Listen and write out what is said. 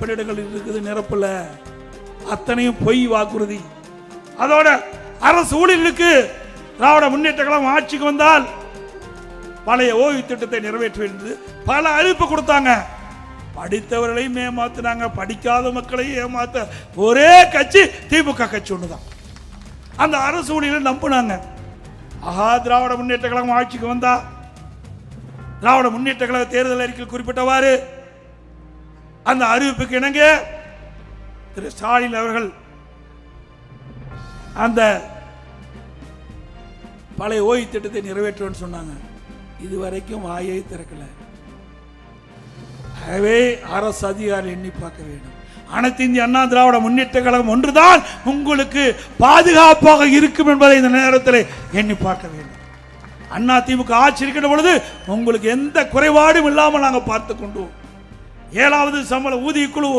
பணியிடங்கள் இருக்குது நிரப்பல. அத்தனையும் பொய் வாக்குறுதி. அதோட அரசு ஊழியர்களுக்கு திராவிட முன்னேற்ற கழகம் ஆட்சிக்கு வந்தால் பழைய ஓய்வு திட்டத்தை நிறைவேற்ற வேண்டியது. பல அறிவிப்பு கொடுத்தாங்க. படித்தவர்களையும் ஏமாத்தினாங்க. படிக்காத மக்களையும் ஏமாத்த ஒரே கட்சி திமுக கட்சி ஒண்ணுதான். அந்த அரசு ஊழியர்கள் நம்பினாங்க. ஆஹா திராவிட முன்னேற்ற கழகம் ஆட்சிக்கு வந்தா. திராவிட முன்னேற்ற கழக தேர்தல் அறிக்கையில் குறிப்பிட்டவாறு அந்த அறிவிப்புக்கு இணங்க திரு ஸ்டாலின் அவர்கள் அந்த பழைய ஓய்வு திட்டத்தை நிறைவேற்றுவேன்னு சொன்னாங்க. இதுவரைக்கும் வாயை திறக்கல. ஆகவே அரசு அதிகாரி எண்ணி பார்க்க வேண்டும். அனைத்து இந்திய அண்ணா திராவிட முன்னேற்ற கழகம் ஒன்றுதான் உங்களுக்கு பாதுகாப்பாக இருக்கும் என்பதை இந்த நேரத்தில் எண்ணி பார்க்க வேண்டும். அண்ணா திமுக ஆட்சி இருக்கின்ற பொழுது உங்களுக்கு எந்த குறைபாடும் இல்லாமல் நாங்கள் பார்த்து கொண்டோம். ஏழாவது சம்பள ஊதிய குழு